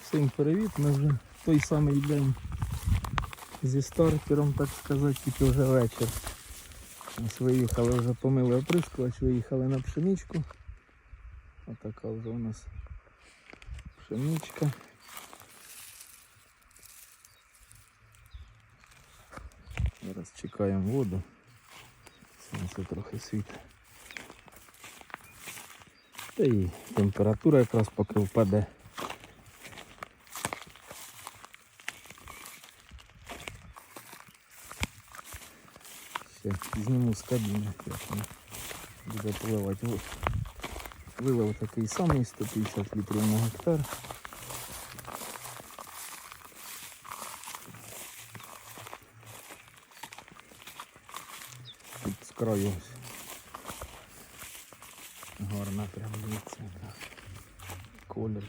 Всім привіт, ми вже той самий день зі стартером, так сказати, тільки вже вечір. Ось виїхали вже помили оприскувач, виїхали на пшеничку. Отака вже у нас пшеничка. Зараз чекаємо воду. Сонце трохи світить. Та і температура якраз поки впаде. Зніму з кабіни, як вона буде поливати. Ось. Вилив такий самий 150 літрів на гектар. Тут з краю ось. Прям яка. Колір.